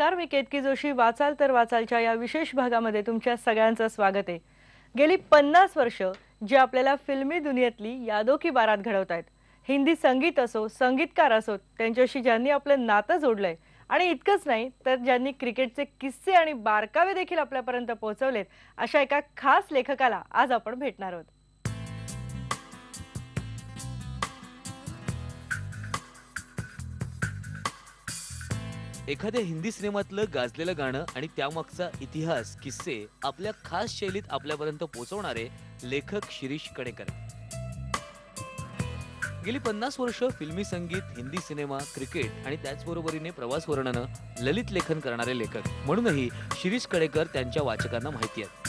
नमस्कार मी केतकी जोशी. वाचाल तर वाचालच्या या विशेष भागामध्ये तुमच्या सगळ्यांचं स्वागत आहे. गेली पन्नास वर्ष जे आपल्याला फिल्मी दुनियेतली यादो की बारात घडवत आहेत. हिंदी संगीत असो संगीतकार असो त्यांच्याशी ज्यांनी आपलं नातं जोडलंय आणि इतकंच नाही तर ज्यांनी क्रिकेटचे किस्से आणि बारकावे देखील आपल्यापर्यंत पोहोचवलेत अशा एका खास लेखकाला आज आपण भेटणार आहोत. एखाद्या हिंदी सिनेमातलं गाजलेलं गाणं आणि त्यामागचा इतिहास किस्से आपल्या खास शैलीत आपल्यापर्यंत पोहोचवणारे लेखक शिरीष कणेकर. गेली पन्नास वर्ष फिल्मी संगीत हिंदी सिनेमा क्रिकेट आणि त्याचबरोबरीने प्रवास वर्णनं ललित लेखन करणारे लेखक. म्हणूनही शिरीष कडेकर त्यांच्या वाचकांना माहिती आहेत.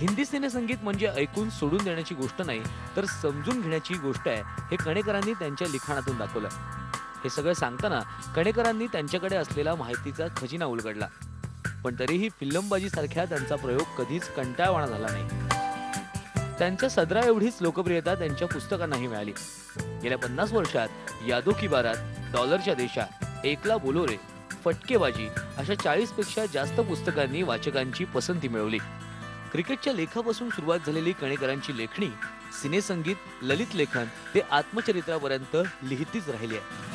हिंदी सिनेसंगीत म्हणजे ऐकून सोडून देण्याची गोष्ट नाही तर समजून घेण्याची गोष्ट आहे हे कणेकरांनी त्यांच्या लिखाणातून दाखवलं. हे सगळं सांगताना कणेकरांनी त्यांच्याकडे असलेला माहितीचा खजिना उलगडला. पण तरीही फिल्लमबाजी सारख्या त्यांचा प्रयोग कधीच कंटाळवाणा झाला नाही. त्यांच्या सदरा एवढीच लोकप्रियता त्यांच्या पुस्तकांनाही मिळाली. गेल्या पन्नास वर्षात यादो की बारात डॉलरच्या देशात एकला बोलोरे फटकेबाजी अशा चाळीसपेक्षा जास्त पुस्तकांनी वाचकांची पसंती मिळवली. क्रिकेटच्या लेखापासून सुरुवात झालेली कणेकरांची लेखणी सिनेसंगीत ललित लेखन ते आत्मचरित्रापर्यंत लिहितीच राहिली आहे.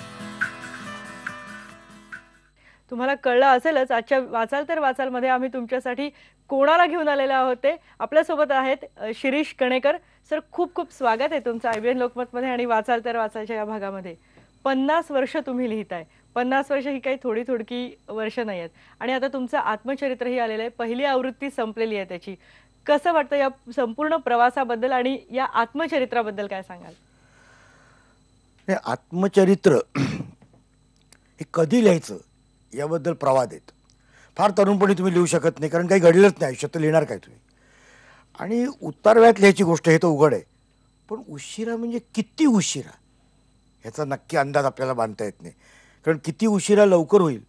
तुम्हाला कळलं असेलच आजच्या वाचाल तर वाचालमध्ये आम्ही तुमच्यासाठी कोणाला घेऊन आलेले आहोत ते. आपल्यासोबत आहेत शिरीष कणेकर. सर खूप खूप स्वागत आहे तुमचं आय बी एन लोकमतमध्ये आणि वाचाल तर वाचालच्या या भागामध्ये. पन्नास वर्ष तुम्ही लिहिताय. पन्नास वर्ष ही काही थोडी थोडकी वर्ष नाही आहेत. आणि आता तुमचं आत्मचरित्रही आलेलं आहे. पहिली आवृत्ती संपलेली आहे त्याची. कसं वाटतं या संपूर्ण प्रवासाबद्दल आणि या आत्मचरित्राबद्दल काय सांगाल? हे आत्मचरित्र हे कधी लिहायचं? याबद्दल प्रवाद आहेत. फार तरुणपणी तुम्ही लिहू शकत नाही कारण काही घडलंच नाही. आयुष्यात तर लिहिणार काय तुम्ही? आणि उतारव्यात लिहायची गोष्ट हे तर उघड आहे. पण उशिरा म्हणजे किती उशिरा? ह्याचा नक्की अंदाज आपल्याला बांधता येत नाही. कारण किती उशिरा लवकर होईल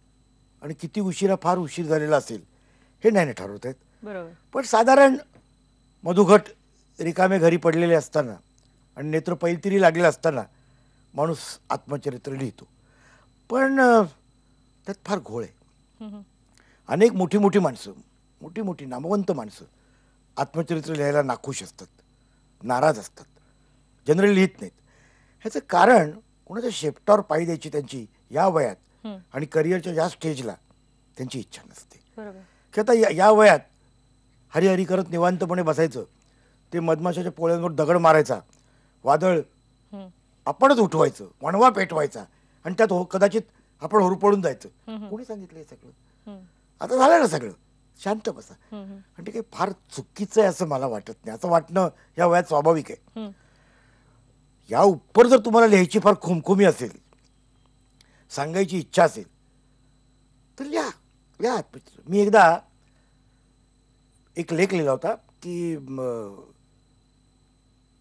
आणि किती उशिरा फार उशीर झालेला असेल हे नाही ना ठरवता बरोबर. पण साधारण मधुघट रिकामे घरी पडलेले असताना आणि नेत्र पैलतिरी लागलेलं असताना माणूस आत्मचरित्र लिहितो. पण त्यात फार घोळ आहे. अनेक मोठी मोठी माणसं मोठी मोठी नामवंत माणसं आत्मचरित्र लिहायला नाखुश असतात नाराज असतात जनरली लिहित नाहीत ह्याचं कारण कोणाच्या शेपटावर पायी द्यायची त्यांची या वयात. आणि करिअरच्या या स्टेजला त्यांची इच्छा नसते की आता या या वयात हरिहरी करत निवांतपणे बसायचं ते मधमाशाच्या पोळ्यांवर दगड मारायचा वादळ. आपणच उठवायचं वणवा पेटवायचा आणि त्यात हो कदाचित आपण होरपळून जायचं. कोणी सांगितलं हे सगळं? आता झालं ना सगळं. शांत बसा. आणि ते काही फार चुकीचं आहे असं मला वाटत नाही. असं वाटणं या वयात स्वाभाविक आहे. या उपर जर तुम्हाला लिहायची फार खुमखुमी असेल सांगायची इच्छा असेल तर लिहा. लिहा मी एकदा एक लेख लिहिला होता की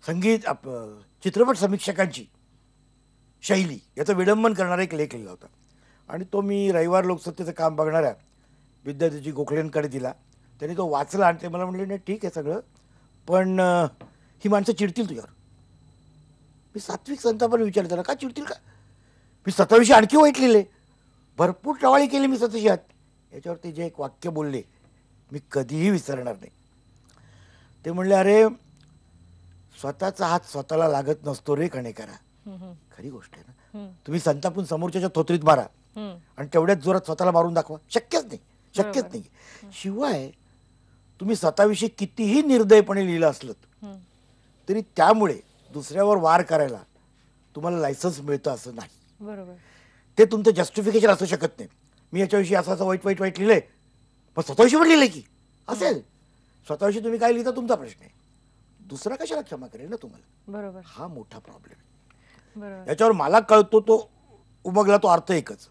संगीत चित्रपट समीक्षकांची शैली याचं विडंबन करणारा एक लेख लिहिला होता. आणि तो मी रविवार लोकसत्तेचं काम बघणाऱ्या विद्यार्थ्याची गोखलेंकडे दिला. त्यांनी तो वाचला आणि ते मला म्हणले नाही ठीक आहे सगळं. पण ही माणसं चिडतील तुझ्यावर. मी सात्विक संतापाने विचारलं त्याला का चिडतील का? मी स्वतःविषयी आणखी वाईट लिहिले. भरपूर टवाळी केली मी स्वतःशी आत याच्यावर ते जे एक वाक्य बोलले मी कधीही विसरणार नाही. ते म्हणले अरे स्वतःचा हात स्वतःला लागत नसतो रे हम्म, हम्म, खरी गोष्ट आहे ना. तुम्ही संतापून समोरच्याच्या थोतरीत मारा. आणि तेवढ्याच जोरात स्वतःला मारून दाखवा. शक्यच नाही. शक्यच. नाही. शिवाय तुम्ही स्वतःविषयी कितीही निर्दयपणे लिहिलं असलं. तरी त्यामुळे दुसऱ्यावर वार करायला तुम्हाला लायसन्स मिळतं असं नाही. बरोबर. ते तुमचं जस्टिफिकेशन असू शकत नाही. मी याच्याविषयी असं असं वाईट वाईट वाईट लिहिलंय. पण स्वतःविषयी पण लिहिलंय की. असेल. स्वतःविषयी तुम्ही काय लिहिता तुमचा प्रश्न आहे. दुसरा कशाला क्षमा करेल ना तुम्हाला? बरोबर. हा मोठा प्रॉब्लेम आहे. याच्यावर मला कळतो तो उमगला तो अर्थ एकच.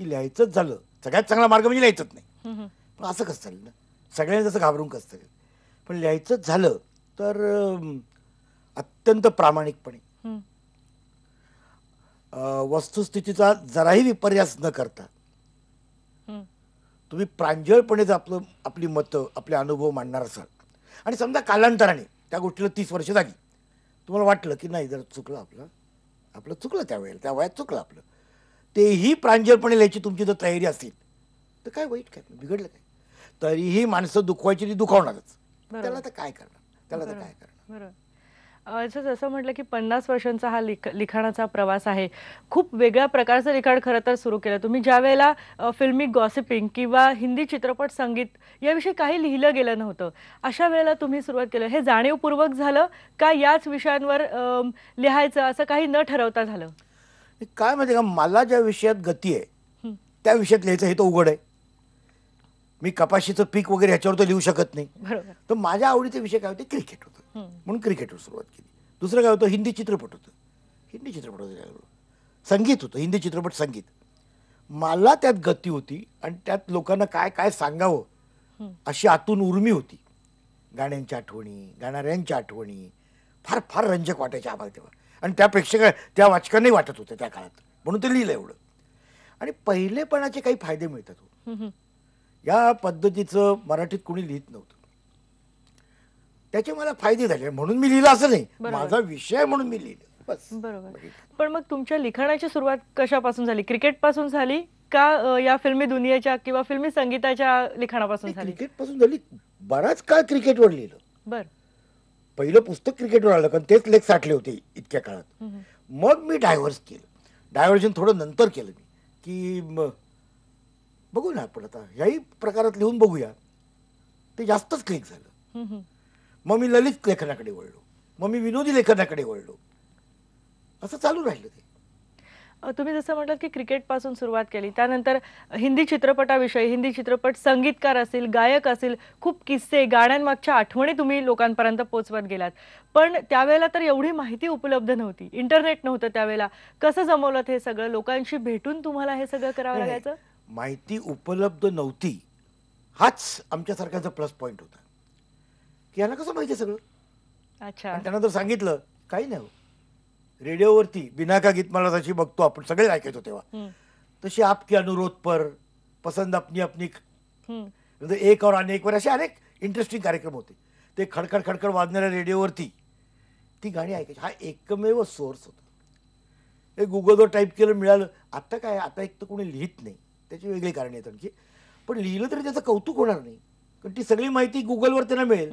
की लिहायचंच झालं. सगळ्यात चांगला मार्ग म्हणजे लिहायचंच नाही. पण असं कसं चालेल? ना सगळ्यांनी जसं घाबरून कसं चालेल? पण लिहायचंच झालं तर अत्यंत प्रामाणिकपणे. वस्तुस्थितीचा जराही विपर्यास न करता. तुम्ही प्रांजळपणे जर आपलं आपली मतं आपले अनुभव मांडणार असाल आणि समजा कालांतराने त्या गोष्टीला तीस वर्ष झाली तुम्हाला वाटलं की नाही जर चुकलं आपलं आपलं चुकलं त्यावेळेला त्या वयात चुकलं आपलं. तेही प्रांजळपणे लिहायची तुमची जर तयारी असेल तर काय वाईट काय? बिघडलं काय? तरीही माणसं दुखवायची ती दुखावणारच. त्याला तर काय करणार? त्याला तर काय करणार? असं जसं म्हटलं की पन्नास वर्षांचा हा लिख लिखाणाचा प्रवास आहे खूप वेगळ्या प्रकारचं लिखाण खरं तर सुरू केलं. तुम्ही ज्या वेळेला फिल्मी गॉसिपिंग किंवा हिंदी चित्रपट संगीत याविषयी काही लिहिलं गेलं नव्हतं अशा वेळेला तुम्ही सुरुवात केलं. हे जाणीवपूर्वक झालं का याच विषयांवर लिहायचं असं काही न ठरवता झालं? काय माहिती का मला ज्या विषयात गती आहे हं, त्या विषयात लिहायचं हे तर उघड आहे. मी कपाशीचं पीक वगैरे ह्याच्यावर तर लिहू शकत नाही. तर माझ्या आवडीचे विषय काय होते क्रिकेट होतं. म्हणून क्रिकेटवर सुरुवात केली. दुसरं काय होतं हिंदी चित्रपट होतं. हिंदी चित्रपट होतं संगीत होतं हिंदी चित्रपट संगीत. मला त्यात गती होती आणि त्यात लोकांना काय काय सांगावं. अशी आतून उर्मी होती. गाण्यांच्या आठवणी गाणाऱ्यांच्या आठवणी फार फार रंजक वाटायच्या आम्हाला तेव्हा. आणि त्या प्रेक्षक त्या वाचकांनाही वाटत होतं त्या काळात. म्हणून ते लिहिलं एवढं. आणि पहिलेपणाचे काही फायदे मिळतात हो. या पद्धतीचं मराठीत कोणी लिहित नव्हतं. त्याचे मला फायदे झाले. म्हणून मी लिहिलं असं नाही. माझा विषय म्हणून मी लिहिलं. बस. बरोबर. पण मग तुमच्या लिखाणाची सुरुवात कशापासून झाली? क्रिकेटपासून झाली का या फिल्मी दुनियेच्या किंवा फिल्मी संगीताच्या लिखाणापासून झाली? क्रिकेटपासून झाली. बराच काळ क्रिकेटवर लिहिलं. बर. पहिलं पुस्तक क्रिकेटवर आलं कारण तेच लेख साठले होते इतक्या काळात. मग मी डायव्हर्स केलं. डायव्हर्जन थोडं नंतर केलं मी. की बघू ना आपण आता ह्याही प्रकारात लिहून बघूया. ते जास्तच क्लिक झालं. मग मी ललित लेखनाकडे वळलो. मग मी विनोदी लेखनाकडे वळलो. असं चालू राहिलं ते. तुम्ही जसं म्हटलं की क्रिकेटपासून सुरुवात केली. त्यानंतर हिंदी चित्रपटाविषयी हिंदी चित्रपट संगीतकार असतील गायक असतील खूप किस्से गाण्यांमागच्या आठवणी तुम्ही लोकांपर्यंत पोहोचवत गेलात. पण त्यावेळेला तर एवढी माहिती उपलब्ध नव्हती. इंटरनेट नव्हतं त्यावेळेला. कसं जमवलं हे सगळं? लोकांशी भेटून तुम्हाला हे सगळं करावं लागायचं. माहिती उपलब्ध नव्हती. हाच आमच्यासारख्याचा प्लस पॉईंट होता. की यांना कसं माहिती सगळं? अच्छा. त्यांना जर सांगितलं काही नाही हो. रेडिओवरती बिनाका गीत मला जशी बघतो आपण सगळे ऐकायचो तेव्हा. तशी आपकी अनुरोध पर पसंद अपनी अपनी. म्हणजे एक और अनेक वर असे अनेक इंटरेस्टिंग कार्यक्रम होते. ते खडखड खडखड वाजणाऱ्या रेडिओवरती ती गाणी ऐकायची. हा एकमेव सोर्स होता. हे गुगलवर टाईप केलं मिळालं. आता काय आता एक तर कोणी लिहित नाही. त्याची वेगळी कारणे आहेत आणखी. पण लिहिलं तरी त्याचं कौतुक होणार नाही. कारण ती सगळी माहिती गुगलवर त्यांना मिळेल.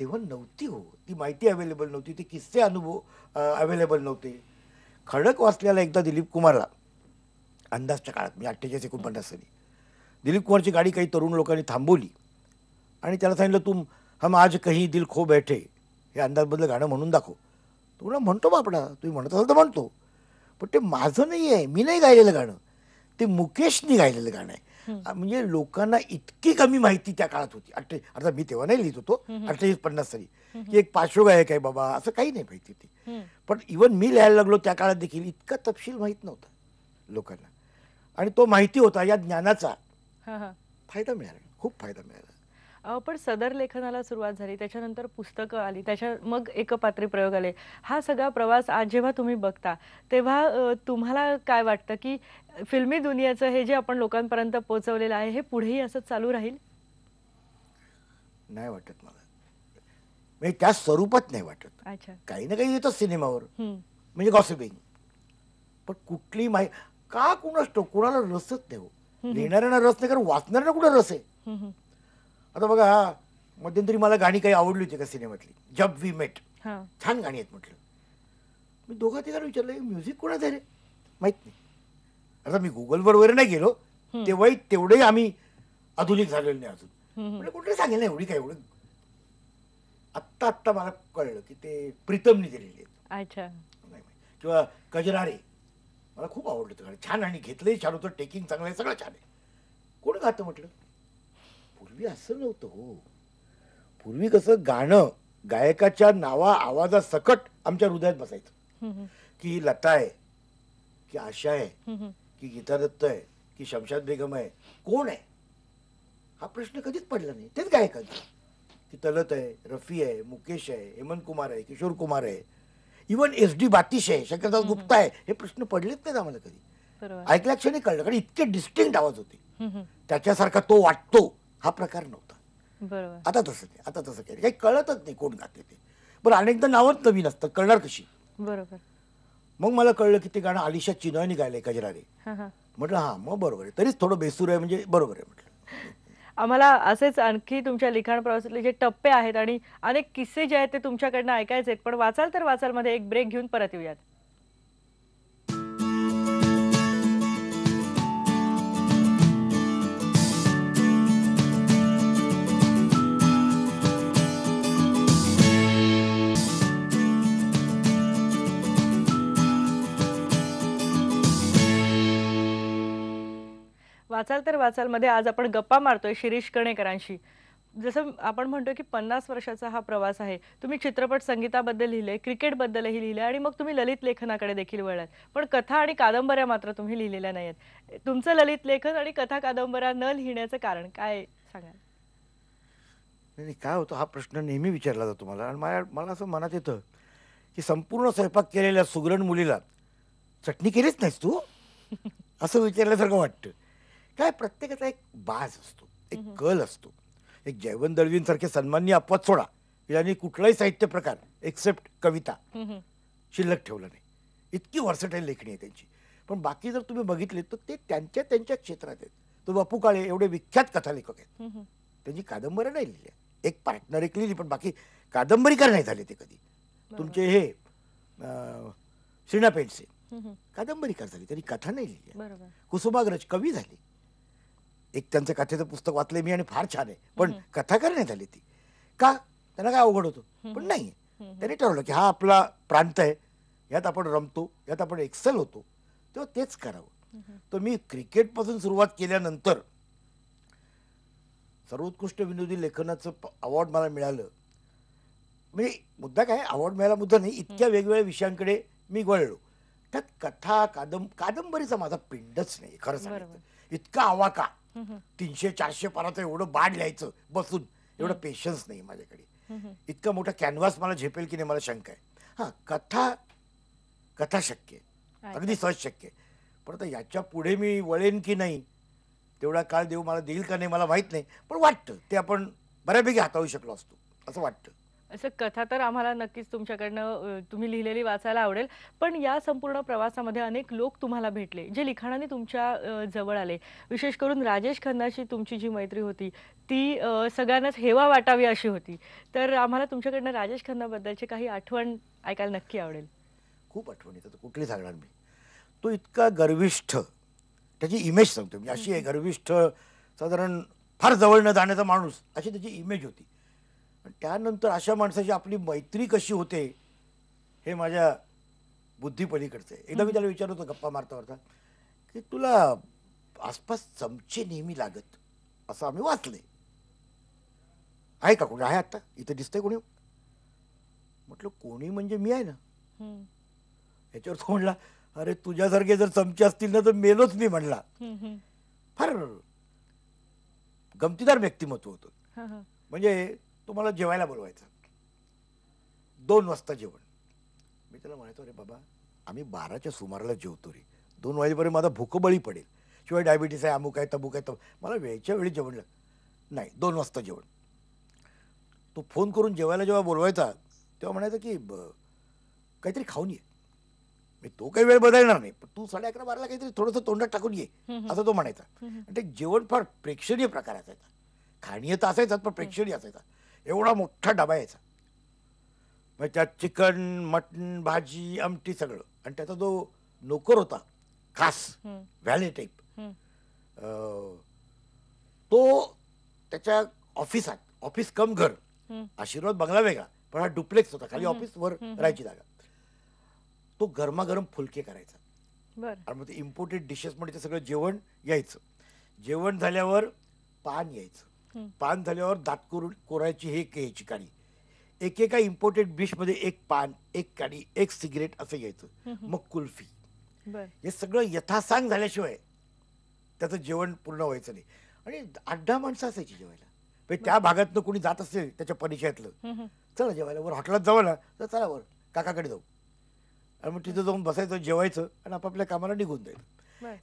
तेव्हा नव्हती हो. ती माहिती अवेलेबल नव्हती. ते किस्से अनुभव अवेलेबल नव्हते. खडक वाचल्याला एकदा दिलीप कुमारला. अंदाजच्या काळात मी अठ्ठेचाळीस एकोणपन्नास साली. दिलीप कुमारची गाडी काही तरुण लोकांनी थांबवली. आणि त्याला सांगितलं तुम हम आज कही दिल खो बैठे. हे अंदाजबद्दल गाणं म्हणून दाखव. तो म्हणा म्हणतो बापडा. तुम्ही म्हणत असाल तर म्हणतो. पण ते माझं नाही आहे मी नाही गायलेलं गाणं. ते मुकेशनी गायलेलं गाणं आहे. म्हणजे लोकांना इतकी कमी माहिती त्या काळात होती. अठ्ठे अर्थात मी तेव्हा नाही लिहित होतो. अठ्ठेचाळीस पन्नास साली की एक पार्श्वगायक आहे बाबा असं काही नाही माहिती ती. पण इवन मी लिहायला लागलो त्या काळात देखील इतका तपशील माहीत नव्हता लोकांना. आणि तो माहिती होता या ज्ञानाचा. फायदा मिळाला. खूप फायदा मिळाला. पण सदर लेखनाला सुरुवात झाली त्याच्यानंतर पुस्तकं आली त्याच्या मग एकपात्री प्रयोग आले. हा सगळा प्रवास आज जेव्हा तुम्ही बघता तेव्हा तुम्हाला काय वाटतं की फिल्मी दुनियाचं हे जे आपण लोकांपर्यंत पोहोचवलेलं आहे हे पुढेही असंच चालू राहील? नाही वाटत मला. म्हणजे त्या स्वरूपात नाही वाटत. अच्छा. काही ना काही येतं सिनेमावर. म्हणजे गॉसिपिंग पण कुठली माहिती का कुणास कुणाला रसच नाही हो. लिहिणाऱ्यांना रस नाही कारण वाचणाऱ्यांना कुठं रस आहे. आता बघा मध्यंतरी मला गाणी काही आवडली होती का सिनेमातली. जब वी मेट. हां. छान गाणी आहेत म्हटलं. मी दोघा तिघांना विचारलं म्युझिक कोणाचं आहे रे? माहीत नाही. आता मी गुगलवर वगैरे नाही गेलो. तेव्हाही तेवढे आम्ही आधुनिक झालेलो नाही अजून. हं, हं. म्हणजे कुठे सांगेल ना एवढी काय एवढं. आत्ता आत्ता मला कळलं की ते प्रीतमने दिलेली आहेत. किंवा कजरारे. मला खूप आवडलं गाणं. छान आणि घेतलंही छान होतं. टेकिंग चांगलं आहे सगळं छान आहे. कोण गातं म्हटलं? पूर्वी असं नव्हतं हो. पूर्वी कसं गाणं गायकाच्या नावा आवाजा सकट आमच्या हृदयात बसायचं. की ही लता आहे की आशा आहे. की गीता दत्त आहे की शमशाद बेगम आहे कोण आहे? हा प्रश्न कधीच पडला नाही. तेच गायकांचं. की तलत आहे रफी आहे मुकेश आहे हेमंत कुमार आहे किशोर कुमार आहे. इवन एस डी बातिश आहे शंकरदास गुप्ता आहे हे प्रश्न पडलेच नाहीत आम्हाला कधी. ऐकल्या क्षणी कळलं कारण इतके डिस्टिंक्ट आवाज होते. त्याच्यासारखा तो वाटतो. हा प्रकार नव्हता. बरोबर. आता तसं नाही आता तसं काही. काही कळतच नाही कोण गाते ते. बरं अनेकदा नावच नवीन असतं कळणार कशी? बरोबर. मग मला कळलं की ते गाणं आलिशा चिनॉयने गायलंय कजरारे हां हां. म्हटलं हां मग बरोबर आहे. तरीच थोडं बेसूर आहे म्हणजे बरोबर आहे म्हटलं. आम्हाला असेच आणखी तुमच्या लिखाण प्रवासातले जे टप्पे आहेत आणि अनेक किस्से जे आहेत ते तुमच्याकडनं ऐकायचे आहेत. पण वाचाल तर वाचाल मध्ये एक ब्रेक घेऊन परत येऊयात. वाचाल तर वाचाल. मध्ये आज आपण गप्पा मारतोय शिरीष कणेकरांशी. जसं आपण म्हणतोय की पन्नास वर्षाचा हा प्रवास आहे. तुम्ही चित्रपट संगीताबद्दल लिहिले क्रिकेटबद्दलही लिहिले आणि मग तुम्ही ललित लेखनाकडे देखील वळलात. पण कथा आणि कादंबऱ्या मात्र तुम्ही लिहिलेल्या नाही आहेत तुमचं ललित लेखन आणि कथा कादंबऱ्या न लिहिण्याचं कारण काय सांगाल? नाही नाही, काय होतं हा प्रश्न नेहमी विचारला जातो मला. आणि मला मला असं मनात येतं की संपूर्ण स्वयंपाक केलेल्या सुगरण मुलीला चटणी केलीच नाहीस तू? असं विचारल्यासारखं वाटतं. काय प्रत्येकाचा एक बाज असतो एक कल असतो. एक जयवंत दळवींसारखे सन्माननीय अपवाद सोडा. यांनी कुठलाही साहित्य प्रकार एक्सेप्ट कविता. शिल्लक ठेवलं नाही. इतकी वर्सटाईल लेखणी आहे त्यांची. पण बाकी जर तुम्ही बघितले तर ते त्यांच्या त्यांच्या क्षेत्रात आहेत. तो बापू काळे एवढे विख्यात कथालेखक आहेत. त्यांची कादंबऱ्या नाही लिहिल्या. एक पार्टनर एक लिहिली पण बाकी कादंबरीकार नाही झाले ते कधी. तुमचे हे श्रीना पेंडसे. कादंबरीकार झाले त्यांनी कथा नाही लिहिल्या बरोबर. कुसुमाग्रज कवी झाले. एक त्यांचं कथेचं पुस्तक वाचले मी आणि फार छान आहे. पण कथाकार नाही झाली ती. का? त्यांना काय अवघड होतं? पण नाही त्यांनी ठरवलं की हा आपला प्रांत आहे. यात आपण रमतो यात आपण एक्सेल होतो. तेव्हा तेच करावं. तर मी क्रिकेटपासून सुरुवात केल्यानंतर सर्वोत्कृष्ट विनोदी लेखनाचं अवॉर्ड मला मिळालं. म्हणजे मुद्दा काय? अवॉर्ड मिळाला मुद्दा नाही. इतक्या वेगवेगळ्या विषयांकडे मी वळलो. त्यात कथा कादंब कादंबरीचा माझा पिंडच नाही खरं सांगितलं इतका आवाका. तीनशे चारशे पानाचं एवढं बाड लिहायचं बसून. एवढं पेशन्स नाही माझ्याकडे. इतका मोठा कॅनव्हास मला झेपेल की नाही मला शंका आहे. हा कथा कथा शक्य आहे. अगदी सहज शक्य आहे. पण आता याच्यापुढे मी वळेन की नाही तेवढा काळ देव मला देईल का नाही मला माहीत नाही. पण वाटतं ते आपण बऱ्यापैकी हाताळू शकलो असतो असं वाटतं. असं कथा तर आम्हाला नक्कीच तुमच्याकडनं तुम्ही लिहिलेली वाचायला आवडेल. पण या संपूर्ण प्रवासामध्ये अनेक लोक तुम्हाला भेटले जे लिखाणाने तुमच्या जवळ आले. विशेष करून राजेश खन्नाशी तुमची जी मैत्री होती ती सगळ्यांनाच हेवा वाटावी अशी होती. तर आम्हाला तुमच्याकडनं राजेश खन्नाबद्दलची काही आठवण ऐकायला नक्की आवडेल. खूप आठवण येतात कुठली सांगणार मी? तो इतका गर्विष्ठ त्याची इमेज सांगतो मी. अशी आहे गर्विष्ठ साधारण फार जवळ न जाण्याचा माणूस अशी त्याची इमेज होती. त्यानंतर अशा माणसाची आपली मैत्री कशी होते हे माझ्या बुद्धीपलीकडचं आहे. एकदा मी त्याला विचारत होतो गप्पा मारता मारता की तुला आसपास चमचे नेहमी लागत असं आम्ही वाचले आहे का कोणी? आहे आत्ता? इथं दिसतंय कोणी? म्हटलं कोणी म्हणजे मी आहे ना. याच्यावर तो म्हणला अरे तुझ्यासारखे जर चमचे असतील ना तर मेलोच मी म्हणला. फार गमतीदार व्यक्तिमत्व होतं. म्हणजे तो मला जेवायला बोलवायचा. दोन वाजता जेवण. मी त्याला म्हणायचो अरे बाबा आम्ही बाराच्या सुमाराला जेवतो रे. दोन वाजेपर्यंत माझा भूकबळी पडेल. शिवाय डायबिटीस आहे अमुक आहे तबुक आहे तब मला वेळच्या वेळी जेवण नाही दोन वाजता जेवण. तो फोन करून जेवायला जेव्हा बोलवायचा तेव्हा म्हणायचा की काहीतरी खाऊन ये. मी तो काही वेळ बदलणार नाही पण तू साडे अकरा बाराला काहीतरी थोडंसं तोंडात टाकून ये असं तो म्हणायचा. आणि ते जेवण फार प्रेक्षणीय प्रकार असायचा. खाणीय तर असायचाच पण प्रेक्षणीय असायचा. एवढा मोठा डबा यायचा. मग त्यात चिकन मटन भाजी आमटी सगळं. आणि त्याचा जो नोकर होता खास व्हॅले टाईप. तो त्याच्या ऑफिसात ऑफिस कम घर. आशीर्वाद बंगला वेगळा पण हा डुप्लेक्स होता खाली ऑफिस वर राहायची जागा. तो गरमागरम फुलके करायचा. आणि मग ते इम्पोर्टेड डिशेसमध्ये ते सगळं जेवण यायचं. जेवण झाल्यावर पान यायचं. पान झाल्यावर दात करून कोरायची हे एक यायची काडी. एकेका इम्पोर्टेड डिशमध्ये एक पान एक काडी एक सिगरेट असं यायचं. मग कुल्फी. हे सगळं यथासांग झाल्याशिवाय त्याचं जेवण पूर्ण व्हायचं नाही. आणि आठ दहा माणसं असायची जेवायला. म्हणजे त्या भागातनं कोणी जात असेल त्याच्या परिचयातलं. चला जेवायला. वर हॉटेलात जाऊ ना तर चला वर काकाकडे जाऊ. आणि मग तिथं जाऊन बसायचं जेवायचं आणि आपापल्या कामाला निघून जायचं.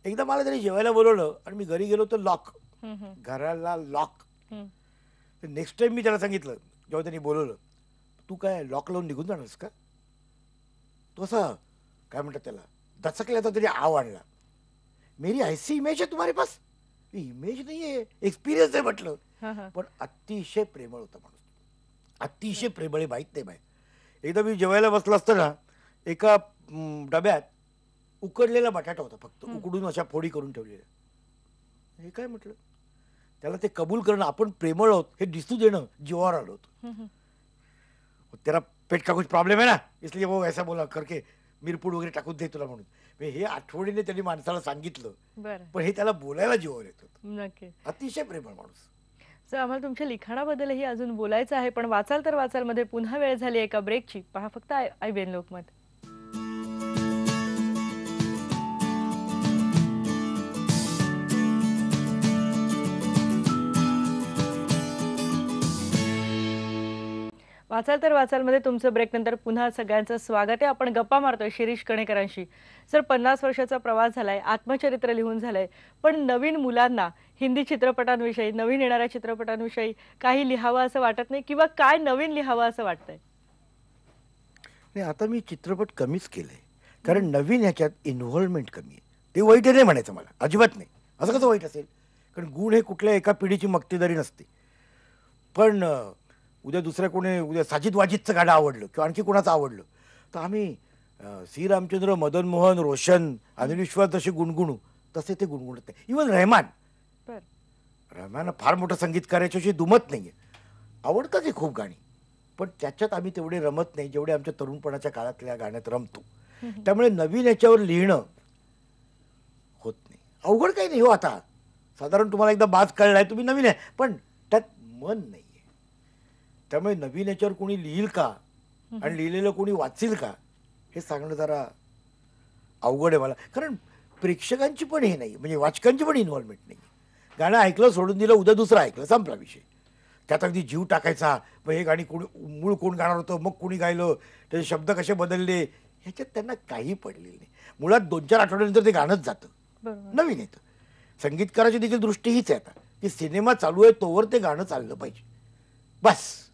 एकदा मला तरी जेवायला बोलवलं आणि मी घरी गेलो तर लॉक घराला लॉक. तर नेक्स्ट टाइम मी त्याला सांगितलं जेव्हा त्यांनी बोलवलं तू काय लॉक लावून निघून जाणारस का? तो असा काय म्हणतात त्याला दचकल्याचा तरी आव आणला. मेरी ऐसी इमेज है तुम्हारे पास? इमेज नाही आहे एक्सपिरियन्स आहे म्हटलं. हा, हा. पण अतिशय प्रेमळ होता माणूस अतिशय प्रेमळ आहे माहीत नाही बाय एकदा मी जेवायला बसलो असताना एका डब्यात उकडलेला बटाटा होता फक्त. उकडून अशा फोडी करून ठेवलेल्या. हे काय म्हटलं? त्याला ते कबूल करणं आपण प्रेमळ आहोत हे दिसू देणं जीवावर आलं होतं. तेरा पेट का कुछ प्रॉब्लेम है ना? इसलिए वो ऐसा बोला करके मिरपूड वगैरे टाकून दे तुला म्हणून. हे आठवणीने त्यांनी माणसाला सांगितलं. पण हे त्याला बोलायला जीवावर येत अतिशय प्रेमळ माणूस. सर आम्हाला तुमच्या लिखाणाबद्दलही अजून बोलायचं आहे पण वाचाल तर वाचाल. मध्ये पुन्हा वेळ झाली एका ब्रेकची पहा फक्त आय लोकमत. वाचाल तर वाचालमध्ये तुमचं ब्रेक नंतर पुन्हा सगळ्यांचं स्वागत आहे. आपण गप्पा मारतोय शिरीष कणेकरांशी. सर पन्नास वर्षाचा प्रवास झालाय आत्मचरित्र लिहून झालंय. पण नवीन मुलांना हिंदी चित्रपटांविषयी नवीन येणाऱ्या चित्रपटांविषयी काही लिहावं असं वाटत नाही किंवा काय नवीन लिहावं असं वाटतंय? नाही आता मी चित्रपट कमीच केलंय. कारण नवीन ह्याच्यात इन्व्हॉल्वमेंट कमी आहे. ते वाईट आहे नाही म्हणायचं मला. अजिबात नाही. असं कसं वाईट असेल? कारण गुण हे कुठल्या एका पिढीची मक्तेदारी नसते. पण उद्या दुसऱ्या कोणी उद्या साजिद वाजिदचं गाणं आवडलं किंवा आणखी कोणाचं आवडलं तर आम्ही सी रामचंद्र मदन मोहन रोशन अनिल विश्वास जसे गुणगुणू तसे ते गुणगुणत नाही. इवन रहमान. रहमान फार मोठं संगीतकार याच्याशी दुमत नाही आहे आवडतात हे खूप गाणी पण त्याच्यात आम्ही तेवढे रमत नाही जेवढे आमच्या तरुणपणाच्या काळातल्या गाण्यात रमतो. त्यामुळे नवीन याच्यावर लिहिणं होत नाही. अवघड काही नाही हो आता. साधारण तुम्हाला एकदा बाज कळलाय तुम्ही नवीन आहे पण त्यात मन नाही. त्यामुळे नवीन याच्यावर कोणी लिहिल का? आणि लिहिलेलं कोणी वाचील का? हे सांगणं जरा अवघड आहे मला. कारण प्रेक्षकांची पण हे नाही म्हणजे वाचकांची पण इन्व्हॉल्वमेंट नाही. गाणं ऐकलं सोडून दिलं उद्या दुसरं ऐकलं संपला विषय. त्यात अगदी जीव टाकायचा. मग हे गाणी कोणी मूळ कोण गाणार होतं? मग कोणी गायलं? त्याचे शब्द कसे बदलले? ह्याच्यात त्यांना काही पडलेलं नाही. मुळात दोन चार आठवड्यानंतर ते गाणंच जातं. नवीन येतं. संगीतकाराची देखील दृष्टी हीच आहे आता. की सिनेमा चालू आहे तोवर ते गाणं चाललं पाहिजे. बस.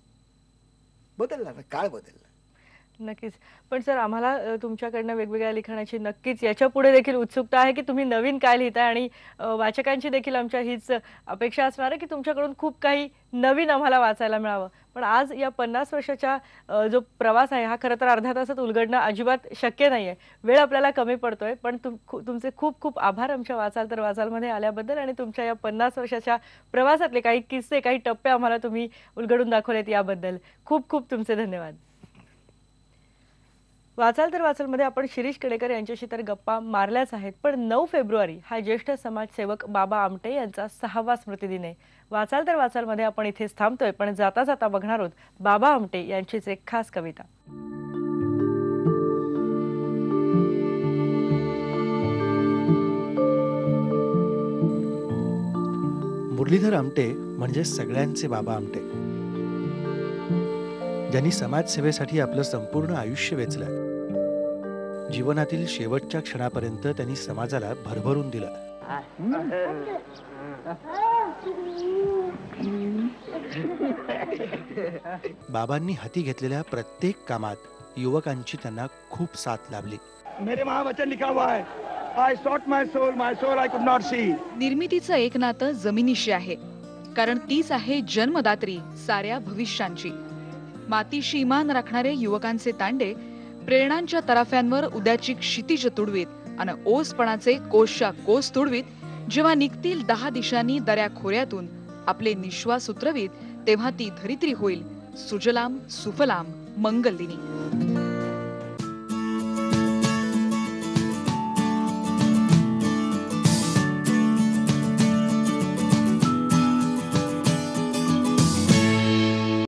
बदलला ना काळ बदलला नक्कीच. पण सर आम्हाला तुमच्याकडनं वेगवेगळ्या लिखाणाची नक्कीच याच्यापुढे देखील उत्सुकता आहे की तुम्ही नवीन काय लिहिताय आणि वाचकांची देखील आमच्या हीच अपेक्षा असणार आहे की तुमच्याकडून खूप काही नवीन आम्हाला वाचायला मिळावं. पण आज या पन्नास वर्षाच्या जो प्रवास आहे हा खरं तर अर्ध्या तासात उलगडणं अजिबात शक्य नाही आहे वेळ आपल्याला कमी पडतोय पण तुम तुमचे खूप खूप आभार आमच्या वाचाल तर वाचालमध्ये आल्याबद्दल आणि तुमच्या या पन्नास वर्षाच्या प्रवासातले काही किस्से काही टप्पे आम्हाला तुम्ही उलगडून दाखवलेत याबद्दल. खूप खूप तुमचे धन्यवाद. वाचाल तर वाचालमध्ये आपण शिरीष केडेकर यांच्याशी तर गप्पा मारल्याच आहेत. पण नऊ फेब्रुवारी हा ज्येष्ठ समाजसेवक बाबा आमटे यांचा सहावा स्मृतिदिन आहे. वाचाल तर वाचालमध्ये आपण इथेच थांबतोय पण जाता जाता बघणार आहोत बाबा आमटे यांचीच एक खास कविता. मुरलीधर आमटे म्हणजे सगळ्यांचे बाबा आमटे. ज्यांनी समाजसेवेसाठी आपलं संपूर्ण आयुष्य वेचलं. जीवनातील शेवटच्या क्षणापर्यंत त्यांनी समाजाला भरभरून दिलं. बाबांनी हाती घेतलेल्या प्रत्येक कामात युवकांची त्यांना खूप साथ लाभली. मेरे वहां वचन लिखा हुआ है I sought my soul my soul I could not see निर्मितीचं एक नातं जमिनीशी आहे कारण तीच आहे जन्मदात्री साऱ्या भविष्यांची. मातीशी इमान राखणारे युवकांचे तांडे प्रेरणांच्या तराफ्यांवर उद्याची क्षितिज तुडवीत आणि ओसपणाचे कोशच्या कोस तुडवीत जेव्हा निघतील दहा दिशांनी दऱ्या खोऱ्यातून आपले निश्वास उतरवीत तेव्हा ती धरित्री होईल. सुजलाम सुफलाम मंगलदिनी.